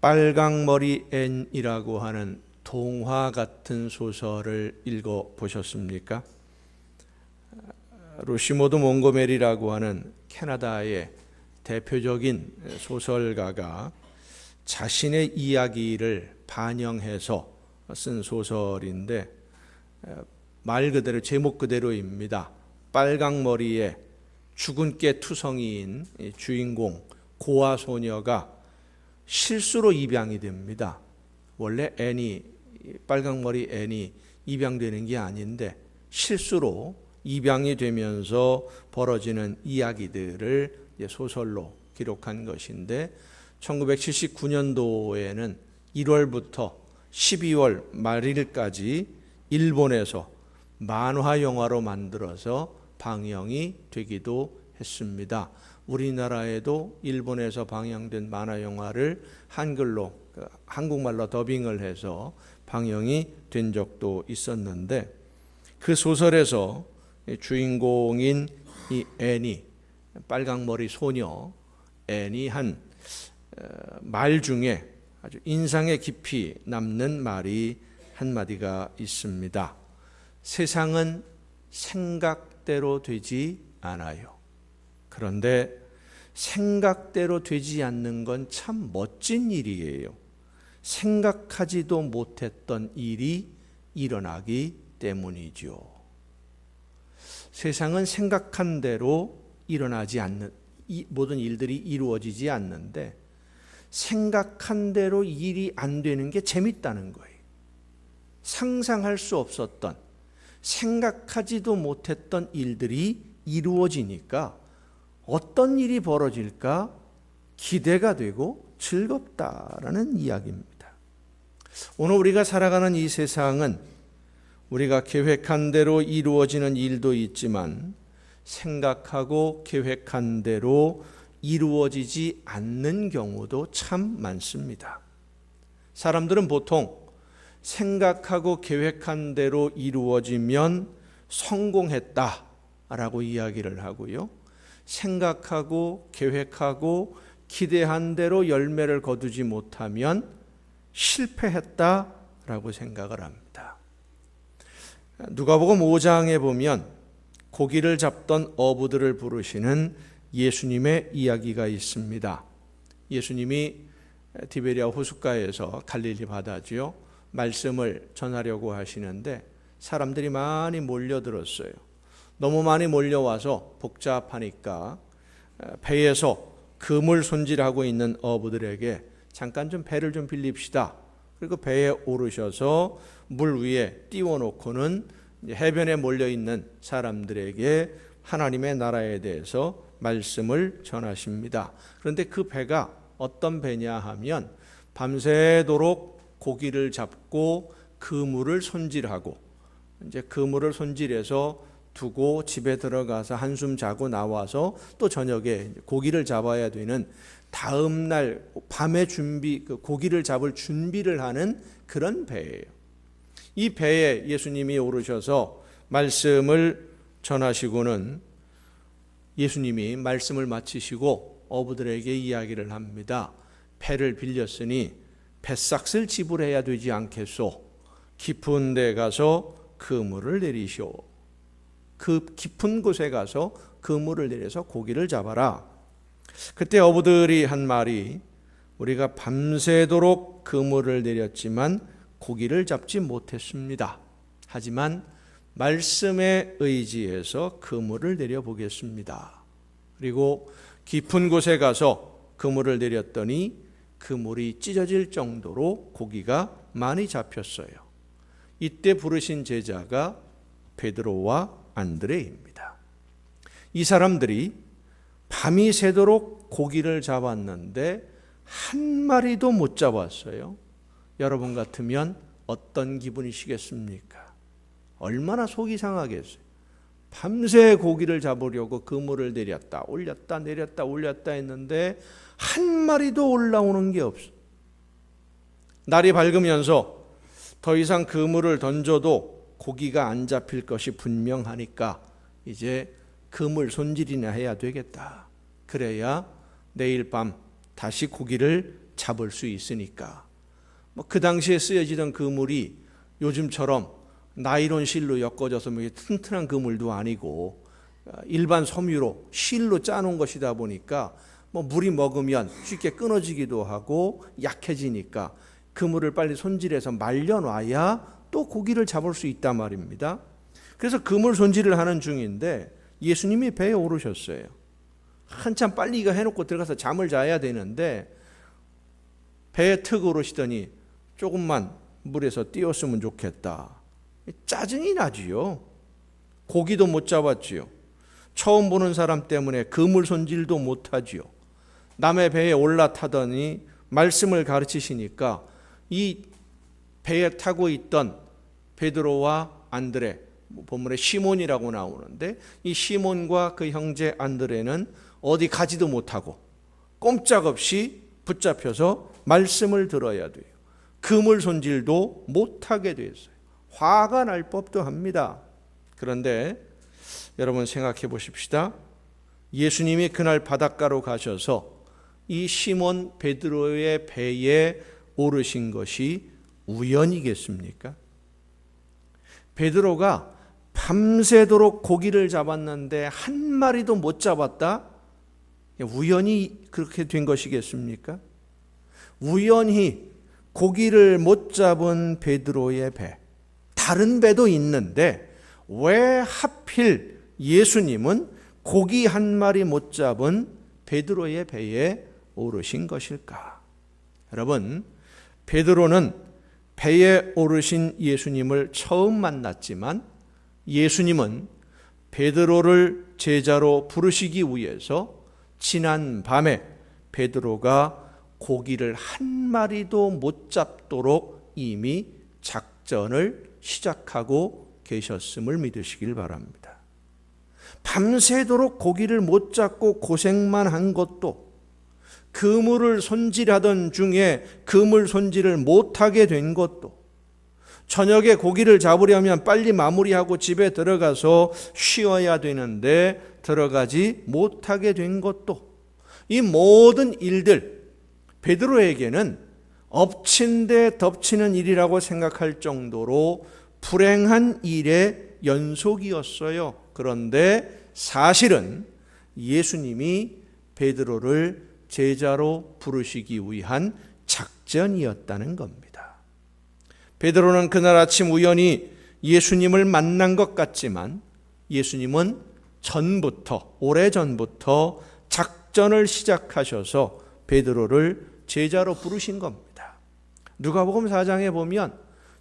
빨강머리 앤이라고 하는 동화 같은 소설을 읽어 보셨습니까? 루시모드 몽고메리라고 하는 캐나다의 대표적인 소설가가 자신의 이야기를 반영해서 쓴 소설인데 말 그대로 제목 그대로입니다. 빨강머리에 죽은 깨 투성이인 주인공 고아 소녀가 실수로 입양이 됩니다. 원래 애니 빨강머리 애니 입양되는 게 아닌데 실수로 입양이 되면서 벌어지는 이야기들을 소설로 기록한 것인데 1979년도에는 1월부터 12월 말일까지 일본에서 만화 영화로 만들어서 방영이 되기도 했습니다. 우리나라에도 일본에서 방영된 만화 영화를 한글로 그 한국말로 더빙을 해서 방영이 된 적도 있었는데 그 소설에서 주인공인 이 애니 빨강머리 소녀 애니 한말 어, 중에 아주 인상에 깊이 남는 말이 한 마디가 있습니다. 세상은 생각대로 되지 않아요. 그런데 생각대로 되지 않는 건 참 멋진 일이에요. 생각하지도 못했던 일이 일어나기 때문이죠. 세상은 생각한 대로 일어나지 않는 모든 일들이 이루어지지 않는데 생각한 대로 일이 안 되는 게 재밌다는 거예요. 상상할 수 없었던 생각하지도 못했던 일들이 이루어지니까 어떤 일이 벌어질까 기대가 되고 즐겁다라는 이야기입니다. 오늘 우리가 살아가는 이 세상은 우리가 계획한 대로 이루어지는 일도 있지만 생각하고 계획한 대로 이루어지지 않는 경우도 참 많습니다. 사람들은 보통 생각하고 계획한 대로 이루어지면 성공했다 라고 이야기를 하고요. 생각하고 계획하고 기대한 대로 열매를 거두지 못하면 실패했다라고 생각을 합니다. 누가복음 5장에 보면 고기를 잡던 어부들을 부르시는 예수님의 이야기가 있습니다. 예수님이 디베리아 호숫가에서 갈릴리 바다지요. 말씀을 전하려고 하시는데 사람들이 많이 몰려들었어요. 너무 많이 몰려와서 복잡하니까 배에서 그물 손질하고 있는 어부들에게 잠깐 좀 배를 좀 빌립시다. 그리고 배에 오르셔서 물 위에 띄워놓고는 해변에 몰려 있는 사람들에게 하나님의 나라에 대해서 말씀을 전하십니다. 그런데 그 배가 어떤 배냐 하면 밤새도록 고기를 잡고 그물을 손질하고 이제 그물을 손질해서 두고 집에 들어가서 한숨 자고 나와서 또 저녁에 고기를 잡아야 되는 다음 날 밤에 준비 그 고기를 잡을 준비를 하는 그런 배예요. 이 배에 예수님이 오르셔서 말씀을 전하시고는 예수님이 말씀을 마치시고 어부들에게 이야기를 합니다. 배를 빌렸으니 배삭을 지불해야 되지 않겠소. 깊은 데 가서 그물을 내리시오. 그 깊은 곳에 가서 그물을 내려서 고기를 잡아라. 그때 어부들이 한 말이 우리가 밤새도록 그물을 내렸지만 고기를 잡지 못했습니다. 하지만 말씀에 의지해서 그물을 내려 보겠습니다. 그리고 깊은 곳에 가서 그물을 내렸더니 그물이 찢어질 정도로 고기가 많이 잡혔어요. 이때 부르신 제자가 베드로와 안드레입니다. 이 사람들이 밤이 새도록 고기를 잡았는데 한 마리도 못 잡았어요. 여러분 같으면 어떤 기분이시겠습니까? 얼마나 속이 상하겠어요. 밤새 고기를 잡으려고 그물을 내렸다 올렸다 내렸다 올렸다 했는데 한 마리도 올라오는 게 없어. 날이 밝으면서 더 이상 그물을 던져도 고기가 안 잡힐 것이 분명하니까 이제 그물 손질이나 해야 되겠다. 그래야 내일 밤 다시 고기를 잡을 수 있으니까. 뭐 그 당시에 쓰여지던 그물이 요즘처럼 나이론 실로 엮어져서 뭐 튼튼한 그물도 아니고 어, 일반 섬유로 실로 짜놓은 것이다 보니까 뭐 물이 먹으면 쉽게 끊어지기도 하고 약해지니까 그물을 빨리 손질해서 말려놔야 또 고기를 잡을 수 있단 말입니다. 그래서 그물 손질을 하는 중인데 예수님이 배에 오르셨어요. 한참 빨리 이거 해놓고 들어가서 잠을 자야 되는데 배에 턱 오르시더니 조금만 물에서 띄었으면 좋겠다. 짜증이 나지요. 고기도 못 잡았지요. 처음 보는 사람 때문에 그물 손질도 못하지요. 남의 배에 올라타더니 말씀을 가르치시니까 이 배에 타고 있던 베드로와 안드레 뭐 본문에 시몬이라고 나오는데 이 시몬과 그 형제 안드레는 어디 가지도 못하고 꼼짝없이 붙잡혀서 말씀을 들어야 돼요. 그물 손질도 못하게 됐어요. 화가 날 법도 합니다. 그런데 여러분 생각해 보십시다. 예수님이 그날 바닷가로 가셔서 이 시몬 베드로의 배에 오르신 것이 우연이겠습니까? 베드로가 밤새도록 고기를 잡았는데 한 마리도 못 잡았다? 우연히 그렇게 된 것이겠습니까? 우연히 고기를 못 잡은 베드로의 배, 다른 배도 있는데 왜 하필 예수님은 고기 한 마리 못 잡은 베드로의 배에 오르신 것일까? 여러분, 베드로는 배에 오르신 예수님을 처음 만났지만 예수님은 베드로를 제자로 부르시기 위해서 지난 밤에 베드로가 고기를 한 마리도 못 잡도록 이미 작전을 시작하고 계셨음을 믿으시길 바랍니다. 밤새도록 고기를 못 잡고 고생만 한 것도 그물을 손질하던 중에 그물 손질을 못하게 된 것도 저녁에 고기를 잡으려면 빨리 마무리하고 집에 들어가서 쉬어야 되는데 들어가지 못하게 된 것도 이 모든 일들 베드로에게는 엎친 데 덮치는 일이라고 생각할 정도로 불행한 일의 연속이었어요. 그런데 사실은 예수님이 베드로를 제자로 부르시기 위한 작전이었다는 겁니다. 베드로는 그날 아침 우연히 예수님을 만난 것 같지만 예수님은 전부터 오래 전부터 작전을 시작하셔서 베드로를 제자로 부르신 겁니다. 누가복음 4장에 보면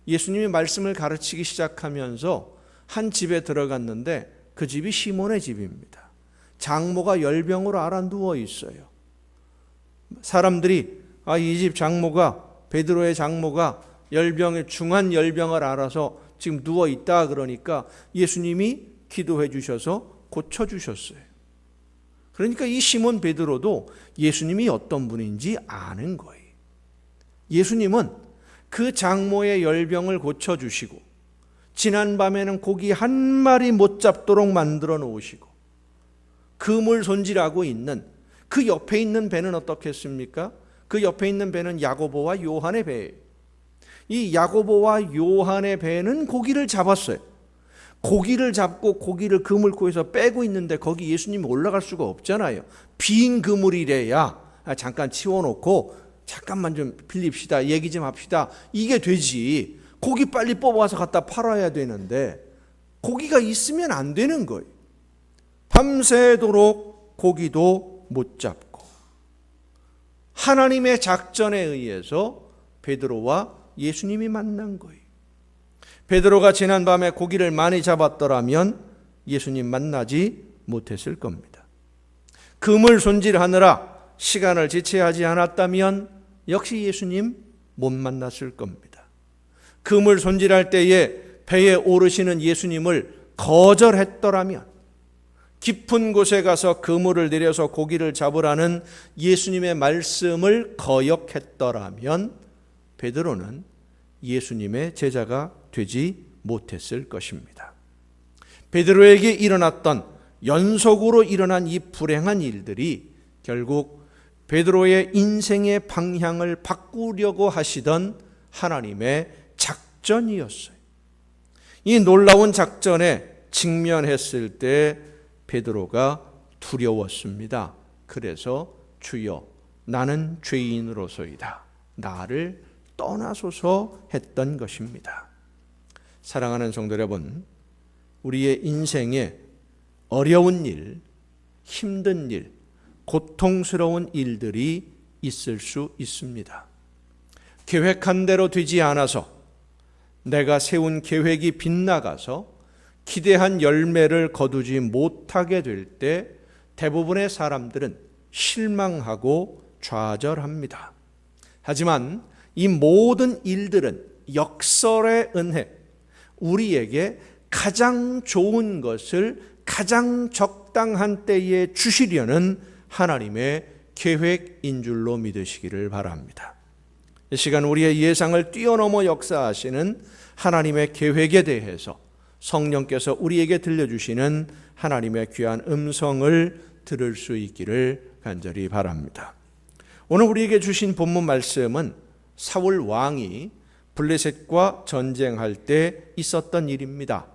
예수님이 말씀을 가르치기 시작하면서 한 집에 들어갔는데 그 집이 시몬의 집입니다. 장모가 열병으로 알아 누워 있어요. 사람들이 아, 이 집 장모가 베드로의 장모가 열병의 중한 열병을 알아서 지금 누워 있다 그러니까 예수님이 기도해 주셔서 고쳐 주셨어요. 그러니까 이 시몬 베드로도 예수님이 어떤 분인지 아는 거예요. 예수님은 그 장모의 열병을 고쳐 주시고 지난 밤에는 고기 한 마리 못 잡도록 만들어 놓으시고 그물 손질하고 있는 그 옆에 있는 배는 어떻겠습니까? 그 옆에 있는 배는 야고보와 요한의 배예요. 이 야고보와 요한의 배는 고기를 잡았어요. 고기를 잡고 고기를 그물코에서 빼고 있는데 거기 예수님이 올라갈 수가 없잖아요. 빈 그물이래야 아, 잠깐 치워놓고 잠깐만 좀 빌립시다. 얘기 좀 합시다. 이게 되지. 고기 빨리 뽑아서 갖다 팔아야 되는데 고기가 있으면 안 되는 거예요. 밤새도록 고기도 못 잡고 하나님의 작전에 의해서 베드로와 예수님이 만난 거예요. 베드로가 지난 밤에 고기를 많이 잡았더라면 예수님 만나지 못했을 겁니다. 금을 손질하느라 시간을 지체하지 않았다면 역시 예수님 못 만났을 겁니다. 금을 손질할 때에 배에 오르시는 예수님을 거절했더라면 깊은 곳에 가서 그물을 내려서 고기를 잡으라는 예수님의 말씀을 거역했더라면 베드로는 예수님의 제자가 되지 못했을 것입니다. 베드로에게 일어났던 연속으로 일어난 이 불행한 일들이 결국 베드로의 인생의 방향을 바꾸려고 하시던 하나님의 작전이었어요. 이 놀라운 작전에 직면했을 때 베드로가 두려웠습니다. 그래서 주여 나는 죄인으로서이다. 나를 떠나소서 했던 것입니다. 사랑하는 성도 여러분, 우리의 인생에 어려운 일, 힘든 일, 고통스러운 일들이 있을 수 있습니다. 계획한 대로 되지 않아서 내가 세운 계획이 빗나가서 기대한 열매를 거두지 못하게 될 때 대부분의 사람들은 실망하고 좌절합니다. 하지만 이 모든 일들은 역설의 은혜, 우리에게 가장 좋은 것을 가장 적당한 때에 주시려는 하나님의 계획인 줄로 믿으시기를 바랍니다. 이 시간 우리의 예상을 뛰어넘어 역사하시는 하나님의 계획에 대해서 성령께서 우리에게 들려주시는 하나님의 귀한 음성을 들을 수 있기를 간절히 바랍니다. 오늘 우리에게 주신 본문 말씀은 사울 왕이 블레셋과 전쟁할 때 있었던 일입니다.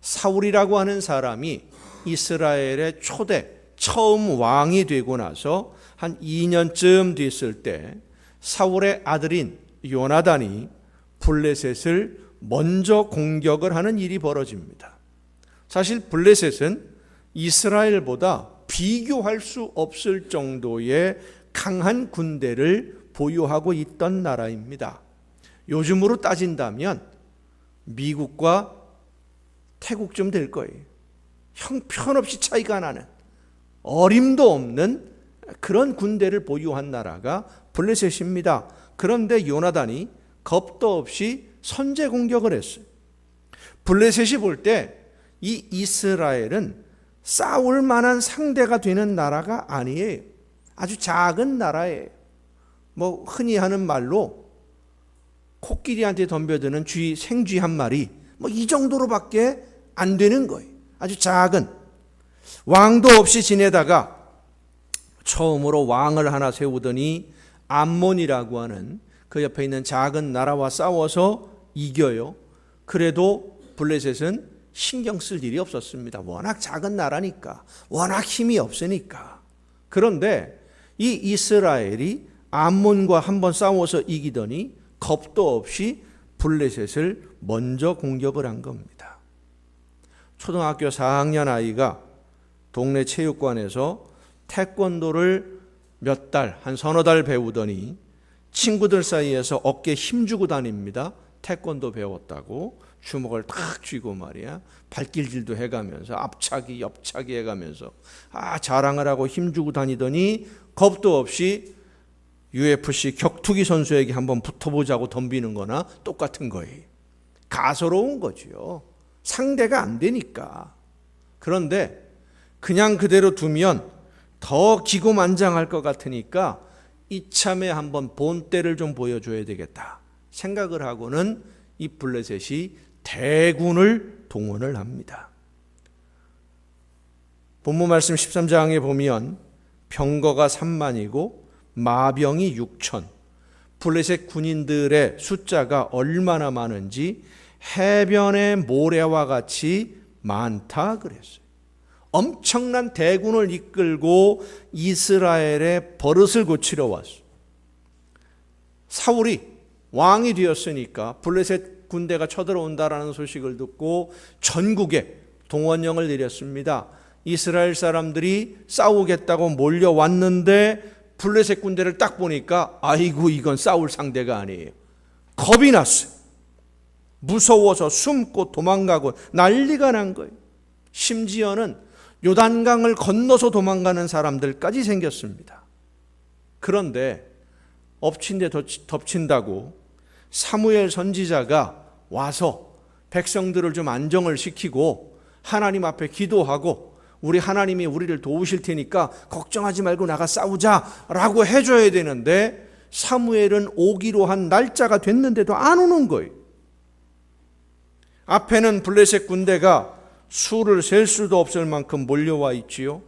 사울이라고 하는 사람이 이스라엘의 초대 처음 왕이 되고 나서 한 2년쯤 됐을 때 사울의 아들인 요나단이 블레셋을 먼저 공격을 하는 일이 벌어집니다. 사실 블레셋은 이스라엘보다 비교할 수 없을 정도의 강한 군대를 보유하고 있던 나라입니다. 요즘으로 따진다면 미국과 태국쯤 될 거예요. 형편없이 차이가 나는 어림도 없는 그런 군대를 보유한 나라가 블레셋입니다. 그런데 요나단이 겁도 없이 선제 공격을 했어요. 블레셋이 볼 때 이 이스라엘은 싸울 만한 상대가 되는 나라가 아니에요. 아주 작은 나라예요. 뭐 흔히 하는 말로 코끼리한테 덤벼드는 쥐 생쥐 한 마리 뭐 이 정도로밖에 안 되는 거예요. 아주 작은 왕도 없이 지내다가 처음으로 왕을 하나 세우더니 암몬이라고 하는 그 옆에 있는 작은 나라와 싸워서 이겨요. 그래도 블레셋은 신경 쓸 일이 없었습니다. 워낙 작은 나라니까, 워낙 힘이 없으니까. 그런데 이 이스라엘이 암몬과 한번 싸워서 이기더니 겁도 없이 블레셋을 먼저 공격을 한 겁니다. 초등학교 4학년 아이가 동네 체육관에서 태권도를 몇 달, 한 서너 달 배우더니 친구들 사이에서 어깨 힘주고 다닙니다. 태권도 배웠다고 주먹을 탁 쥐고 말이야. 발길질도 해가면서 앞차기, 옆차기 해가면서 아 자랑을 하고 힘주고 다니더니 겁도 없이 UFC 격투기 선수에게 한번 붙어보자고 덤비는 거나 똑같은 거예요. 가소로운 거지요. 상대가 안 되니까. 그런데 그냥 그대로 두면 더 기고만장할 것 같으니까 이참에 한번 본때를 좀 보여줘야 되겠다 생각을 하고는 이 블레셋이 대군을 동원을 합니다. 본문 말씀 13장에 보면 병거가 3만이고 마병이 6천 블레셋 군인들의 숫자가 얼마나 많은지 해변의 모래와 같이 많다 그랬어요. 엄청난 대군을 이끌고 이스라엘의 버릇을 고치러 왔어. 사울이 왕이 되었으니까 블레셋 군대가 쳐들어온다라는 소식을 듣고 전국에 동원령을 내렸습니다. 이스라엘 사람들이 싸우겠다고 몰려왔는데 블레셋 군대를 딱 보니까 아이고 이건 싸울 상대가 아니에요. 겁이 났어요. 무서워서 숨고 도망가고 난리가 난 거예요. 심지어는 요단강을 건너서 도망가는 사람들까지 생겼습니다. 그런데 엎친 데 덮친다고 사무엘 선지자가 와서 백성들을 좀 안정을 시키고 하나님 앞에 기도하고 우리 하나님이 우리를 도우실 테니까 걱정하지 말고 나가 싸우자라고 해줘야 되는데 사무엘은 오기로 한 날짜가 됐는데도 안 오는 거예요. 앞에는 블레셋 군대가 수를 셀 수도 없을 만큼 몰려와 있지요.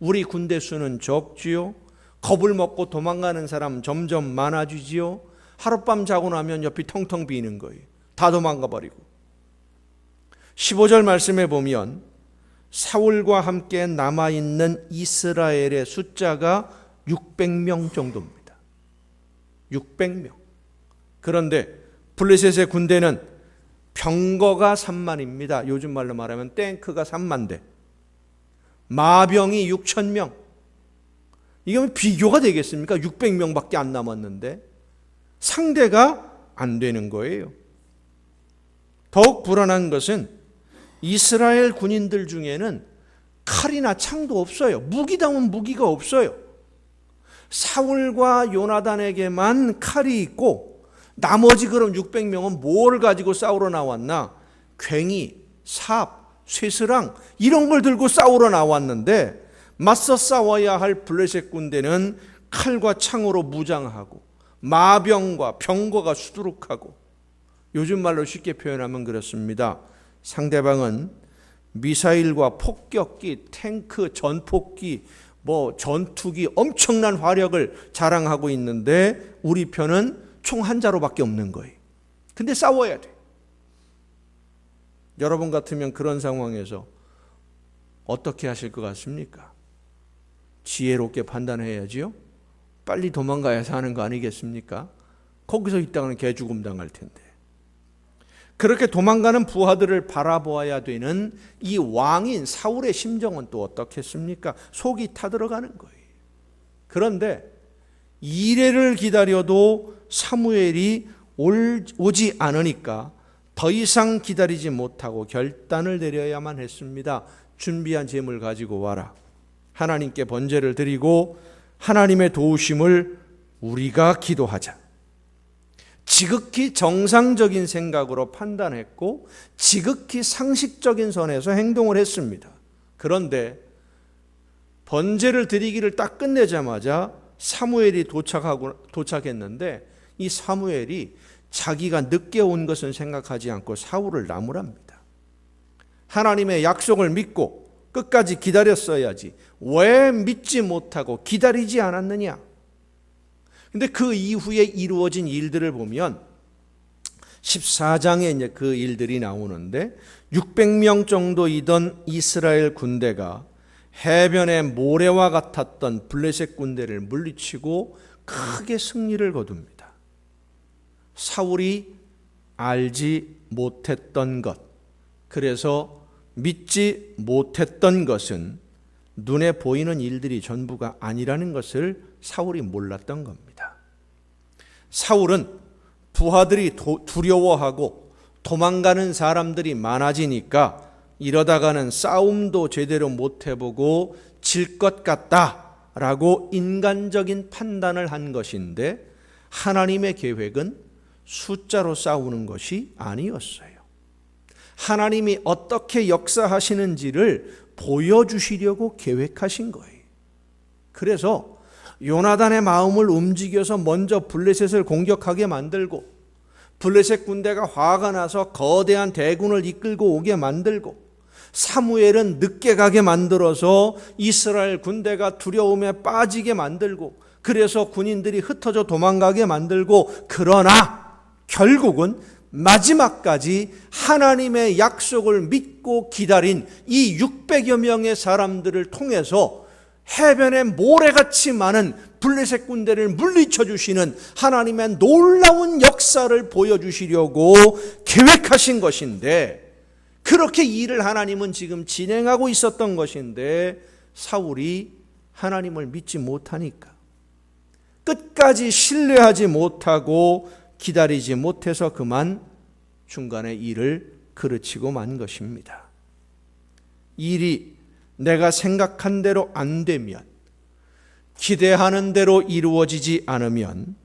우리 군대 수는 적지요. 겁을 먹고 도망가는 사람 점점 많아지지요. 하룻밤 자고 나면 옆이 텅텅 비는 거예요. 다 도망가 버리고. 15절 말씀에 보면 사울과 함께 남아 있는 이스라엘의 숫자가 600명 정도입니다. 600명. 그런데 블레셋의 군대는 병거가 3만입니다. 요즘 말로 말하면 탱크가 3만 대. 마병이 6천 명. 이건 비교가 되겠습니까? 600명밖에 안 남았는데 상대가 안 되는 거예요. 더욱 불안한 것은 이스라엘 군인들 중에는 칼이나 창도 없어요. 무기다운 무기가 없어요. 사울과 요나단에게만 칼이 있고 나머지 그럼 600명은 뭘 가지고 싸우러 나왔나? 괭이, 삽, 쇠스랑 이런 걸 들고 싸우러 나왔는데 맞서 싸워야 할 블레셋 군대는 칼과 창으로 무장하고 마병과 병거가 수두룩하고 요즘 말로 쉽게 표현하면 그렇습니다. 상대방은 미사일과 폭격기, 탱크, 전폭기, 뭐 전투기 엄청난 화력을 자랑하고 있는데 우리 편은 총 한 자로밖에 없는 거예요. 근데 싸워야 돼. 여러분 같으면 그런 상황에서 어떻게 하실 것 같습니까? 지혜롭게 판단해야지요. 빨리 도망가야 사는 거 아니겠습니까? 거기서 있다가는 개죽음 당할 텐데. 그렇게 도망가는 부하들을 바라보아야 되는 이 왕인 사울의 심정은 또 어떻겠습니까? 속이 타들어가는 거예요. 그런데 이래를 기다려도 사무엘이 오지 않으니까 더 이상 기다리지 못하고 결단을 내려야만 했습니다. 준비한 재물 가지고 와라. 하나님께 번제를 드리고 하나님의 도우심을 우리가 기도하자. 지극히 정상적인 생각으로 판단했고 지극히 상식적인 선에서 행동을 했습니다. 그런데 번제를 드리기를 딱 끝내자마자 사무엘이 도착하고 도착했는데 이 사무엘이 자기가 늦게 온 것은 생각하지 않고 사울을 나무랍니다. 하나님의 약속을 믿고 끝까지 기다렸어야지. 왜 믿지 못하고 기다리지 않았느냐? 근데 그 이후에 이루어진 일들을 보면 14장에 이제 그 일들이 나오는데 600명 정도이던 이스라엘 군대가 해변의 모래와 같았던 블레셋 군대를 물리치고 크게 승리를 거둡니다. 사울이 알지 못했던 것, 그래서 믿지 못했던 것은 눈에 보이는 일들이 전부가 아니라는 것을 사울이 몰랐던 겁니다. 사울은 부하들이 두려워하고 도망가는 사람들이 많아지니까 이러다가는 싸움도 제대로 못 해보고 질 것 같다라고 인간적인 판단을 한 것인데 하나님의 계획은 숫자로 싸우는 것이 아니었어요. 하나님이 어떻게 역사하시는지를 보여주시려고 계획하신 거예요. 그래서 요나단의 마음을 움직여서 먼저 블레셋을 공격하게 만들고 블레셋 군대가 화가 나서 거대한 대군을 이끌고 오게 만들고 사무엘은 늦게 가게 만들어서 이스라엘 군대가 두려움에 빠지게 만들고 그래서 군인들이 흩어져 도망가게 만들고 그러나 결국은 마지막까지 하나님의 약속을 믿고 기다린 이 600여 명의 사람들을 통해서 해변에 모래같이 많은 블레셋 군대를 물리쳐 주시는 하나님의 놀라운 역사를 보여주시려고 계획하신 것인데 그렇게 일을 하나님은 지금 진행하고 있었던 것인데 사울이 하나님을 믿지 못하니까 끝까지 신뢰하지 못하고 기다리지 못해서 그만 중간에 일을 그르치고 만 것입니다. 일이 내가 생각한 대로 안 되면, 기대하는 대로 이루어지지 않으면,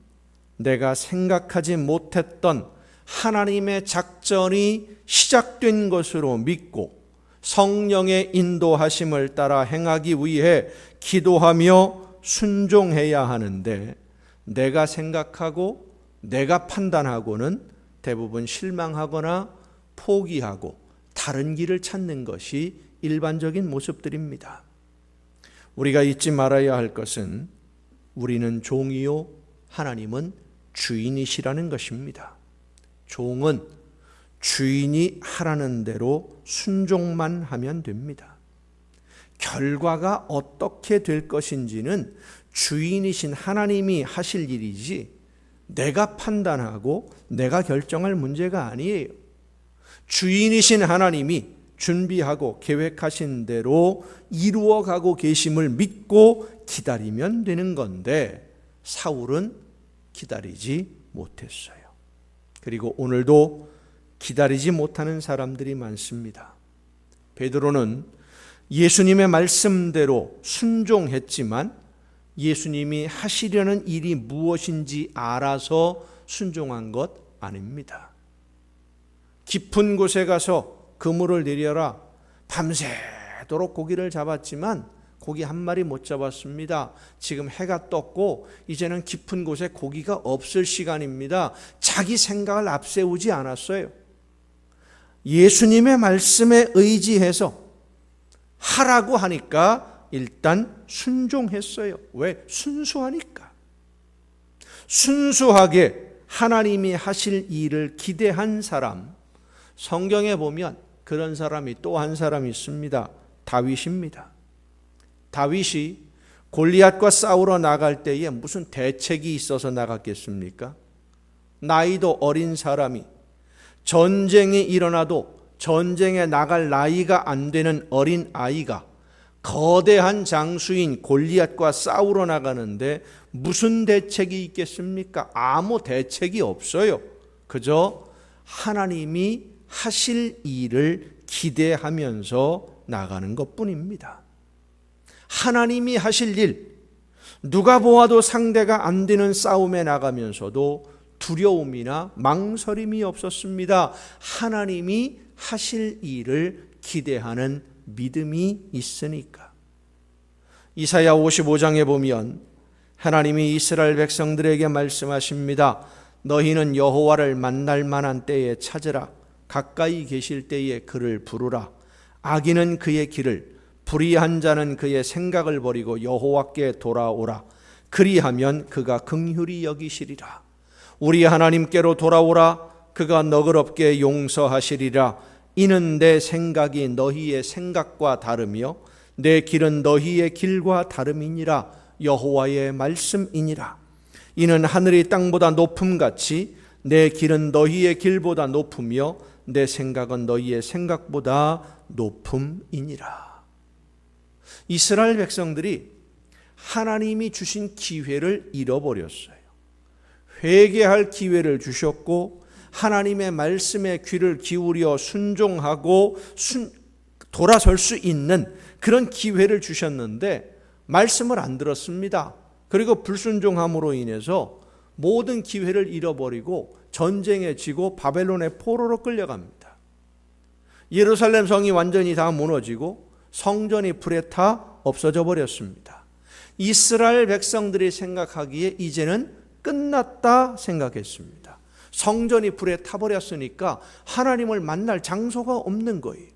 내가 생각하지 못했던 하나님의 작전이 시작된 것으로 믿고 성령의 인도하심을 따라 행하기 위해 기도하며 순종해야 하는데 내가 생각하고 내가 판단하고는 대부분 실망하거나 포기하고 다른 길을 찾는 것이 일반적인 모습들입니다. 우리가 잊지 말아야 할 것은 우리는 종이요, 하나님은 주인이시라는 것입니다. 종은 주인이 하라는 대로 순종만 하면 됩니다. 결과가 어떻게 될 것인지는 주인이신 하나님이 하실 일이지 내가 판단하고 내가 결정할 문제가 아니에요. 주인이신 하나님이 준비하고 계획하신 대로 이루어가고 계심을 믿고 기다리면 되는 건데 사울은 기다리지 못했어요. 그리고 오늘도 기다리지 못하는 사람들이 많습니다. 베드로는 예수님의 말씀대로 순종했지만 예수님이 하시려는 일이 무엇인지 알아서 순종한 것 아닙니다. 깊은 곳에 가서 그물을 내려라. 밤새도록 고기를 잡았지만 고기 한 마리 못 잡았습니다. 지금 해가 떴고 이제는 깊은 곳에 고기가 없을 시간입니다. 자기 생각을 앞세우지 않았어요. 예수님의 말씀에 의지해서 하라고 하니까 일단 순종했어요. 왜? 순수하니까. 순수하게 하나님이 하실 일을 기대한 사람, 성경에 보면 그런 사람이 또 한 사람이 있습니다. 다윗입니다. 다윗이 골리앗과 싸우러 나갈 때에 무슨 대책이 있어서 나갔겠습니까? 나이도 어린 사람이 전쟁이 일어나도 전쟁에 나갈 나이가 안 되는 어린 아이가 거대한 장수인 골리앗과 싸우러 나가는데 무슨 대책이 있겠습니까? 아무 대책이 없어요. 그저 하나님이 하실 일을 기대하면서 나가는 것 뿐입니다. 하나님이 하실 일, 누가 보아도 상대가 안 되는 싸움에 나가면서도 두려움이나 망설임이 없었습니다. 하나님이 하실 일을 기대하는 믿음이 있으니까. 이사야 55장에 보면 하나님이 이스라엘 백성들에게 말씀하십니다. 너희는 여호와를 만날 만한 때에 찾으라. 가까이 계실 때에 그를 부르라. 악인은 그의 길을 불의한 자는 그의 생각을 버리고 여호와께 돌아오라. 그리하면 그가 긍휼히 여기시리라. 우리 하나님께로 돌아오라. 그가 너그럽게 용서하시리라. 이는 내 생각이 너희의 생각과 다르며 내 길은 너희의 길과 다름이니라. 여호와의 말씀이니라. 이는 하늘이 땅보다 높음 같이 내 길은 너희의 길보다 높으며 내 생각은 너희의 생각보다 높음이니라. 이스라엘 백성들이 하나님이 주신 기회를 잃어버렸어요. 회개할 기회를 주셨고 하나님의 말씀에 귀를 기울여 순종하고 순, 돌아설 수 있는 그런 기회를 주셨는데 말씀을 안 들었습니다. 그리고 불순종함으로 인해서 모든 기회를 잃어버리고 전쟁에 지고 바벨론의 포로로 끌려갑니다. 예루살렘 성이 완전히 다 무너지고 성전이 불에 타 없어져 버렸습니다. 이스라엘 백성들이 생각하기에 이제는 끝났다 생각했습니다. 성전이 불에 타버렸으니까 하나님을 만날 장소가 없는 거예요.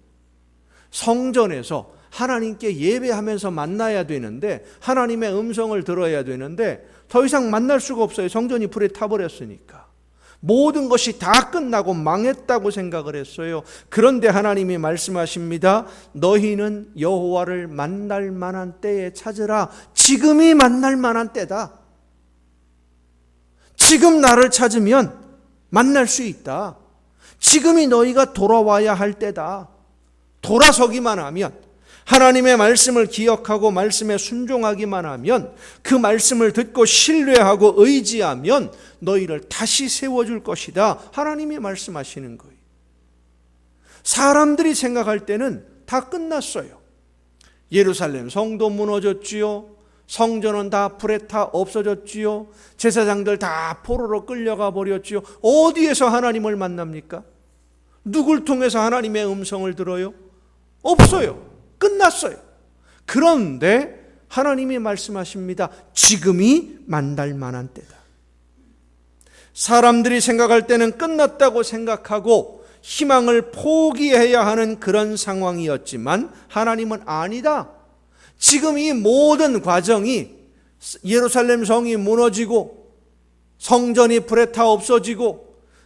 성전에서 하나님께 예배하면서 만나야 되는데 하나님의 음성을 들어야 되는데 더 이상 만날 수가 없어요. 성전이 불에 타버렸으니까. 모든 것이 다 끝나고 망했다고 생각을 했어요. 그런데 하나님이 말씀하십니다. 너희는 여호와를 만날 만한 때에 찾으라. 지금이 만날 만한 때다. 지금 나를 찾으면 만날 수 있다. 지금이 너희가 돌아와야 할 때다. 돌아서기만 하면 하나님의 말씀을 기억하고 말씀에 순종하기만 하면 그 말씀을 듣고 신뢰하고 의지하면 너희를 다시 세워줄 것이다. 하나님이 말씀하시는 거예요. 사람들이 생각할 때는 다 끝났어요. 예루살렘 성도 무너졌지요. 성전은 다 불에 타 없어졌지요. 제사장들 다 포로로 끌려가 버렸지요. 어디에서 하나님을 만납니까? 누굴 통해서 하나님의 음성을 들어요? 없어요. 끝났어요. 그런데 하나님이 말씀하십니다. 지금이 만날 만한 때다. 사람들이 생각할 때는 끝났다고 생각하고 희망을 포기해야 하는 그런 상황이었지만 하나님은 아니다. 지금 이 모든 과정이 예루살렘 성이 무너지고 성전이 불에 타 없어지고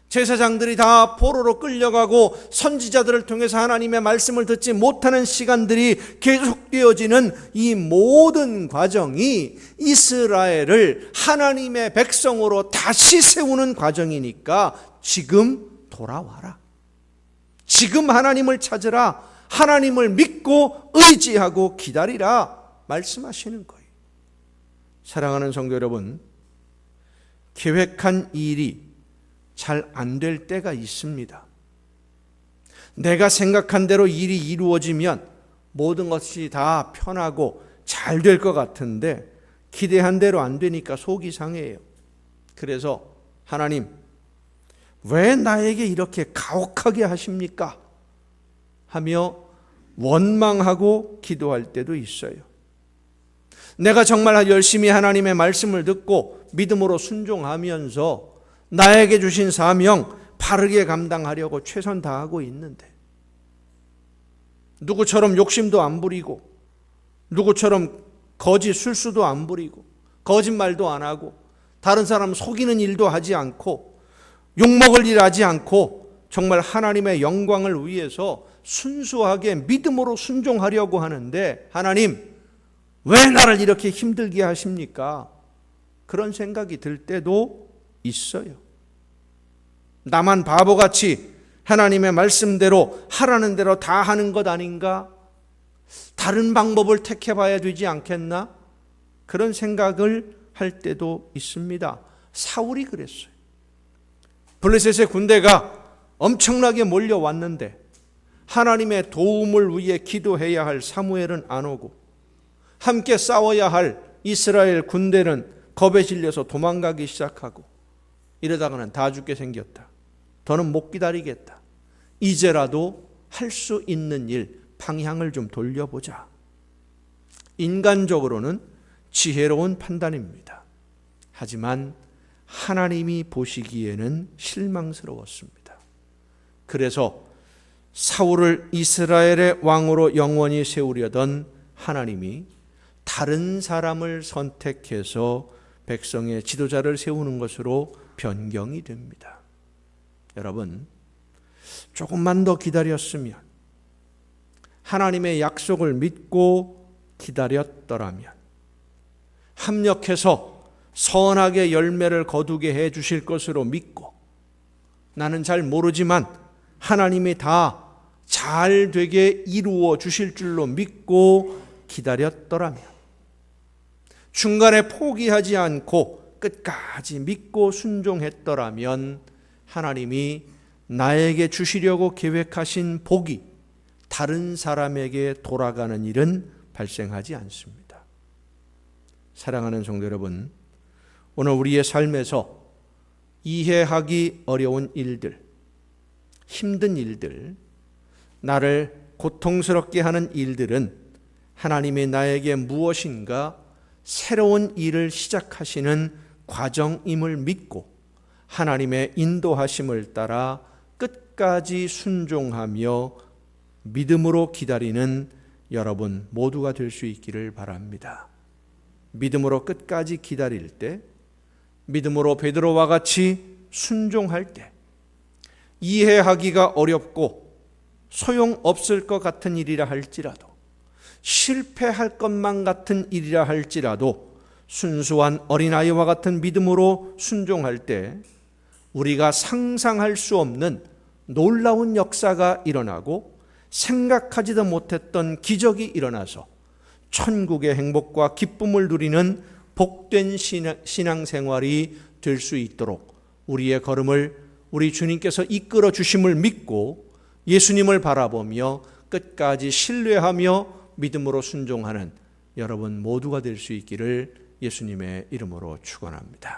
제사장들이 다 포로로 끌려가고 선지자들을 통해서 하나님의 말씀을 듣지 못하는 시간들이 계속되어지는 이 모든 과정이 이스라엘을 하나님의 백성으로 다시 세우는 과정이니까 지금 돌아와라. 지금 하나님을 찾으라. 하나님을 믿고 의지하고 기다리라. 말씀하시는 거예요. 사랑하는 성도 여러분, 계획한 일이 잘 안 될 때가 있습니다. 내가 생각한 대로 일이 이루어지면 모든 것이 다 편하고 잘 될 것 같은데 기대한 대로 안 되니까 속이 상해요. 그래서 하나님, 왜 나에게 이렇게 가혹하게 하십니까? 하며 원망하고 기도할 때도 있어요. 내가 정말 열심히 하나님의 말씀을 듣고 믿음으로 순종하면서 나에게 주신 사명 바르게 감당하려고 최선 다하고 있는데 누구처럼 욕심도 안 부리고 누구처럼 거짓 술수도 안 부리고 거짓말도 안 하고 다른 사람 속이는 일도 하지 않고 욕먹을 일 하지 않고 정말 하나님의 영광을 위해서 순수하게 믿음으로 순종하려고 하는데 하나님 왜 나를 이렇게 힘들게 하십니까? 그런 생각이 들 때도 있어요. 나만 바보같이 하나님의 말씀대로 하라는 대로 다 하는 것 아닌가? 다른 방법을 택해봐야 되지 않겠나? 그런 생각을 할 때도 있습니다. 사울이 그랬어요. 블레셋의 군대가 엄청나게 몰려왔는데 하나님의 도움을 위해 기도해야 할 사무엘은 안 오고 함께 싸워야 할 이스라엘 군대는 겁에 질려서 도망가기 시작하고 이러다가는 다 죽게 생겼다. 더는 못 기다리겠다. 이제라도 할 수 있는 일 방향을 좀 돌려보자. 인간적으로는 지혜로운 판단입니다. 하지만 하나님이 보시기에는 실망스러웠습니다. 그래서 사울을 이스라엘의 왕으로 영원히 세우려던 하나님이 다른 사람을 선택해서 백성의 지도자를 세우는 것으로 변경이 됩니다. 여러분, 조금만 더 기다렸으면 하나님의 약속을 믿고 기다렸더라면 합력해서 선하게 열매를 거두게 해 주실 것으로 믿고 나는 잘 모르지만 하나님이 다 잘 되게 이루어 주실 줄로 믿고 기다렸더라면 중간에 포기하지 않고 끝까지 믿고 순종했더라면 하나님이 나에게 주시려고 계획하신 복이 다른 사람에게 돌아가는 일은 발생하지 않습니다. 사랑하는 성도 여러분, 오늘 우리의 삶에서 이해하기 어려운 일들, 힘든 일들, 나를 고통스럽게 하는 일들은 하나님이 나에게 무엇인가 새로운 일을 시작하시는 과정임을 믿고 하나님의 인도하심을 따라 끝까지 순종하며 믿음으로 기다리는 여러분 모두가 될 수 있기를 바랍니다. 믿음으로 끝까지 기다릴 때, 믿음으로 베드로와 같이 순종할 때, 이해하기가 어렵고 소용 없을 것 같은 일이라 할지라도, 실패할 것만 같은 일이라 할지라도, 순수한 어린아이와 같은 믿음으로 순종할 때, 우리가 상상할 수 없는 놀라운 역사가 일어나고 생각하지도 못했던 기적이 일어나서 천국의 행복과 기쁨을 누리는 복된 신앙생활이 될 수 있도록 우리의 걸음을 우리 주님께서 이끌어 주심을 믿고 예수님을 바라보며 끝까지 신뢰하며 믿음으로 순종하는 여러분 모두가 될 수 있기를 예수님의 이름으로 축원합니다.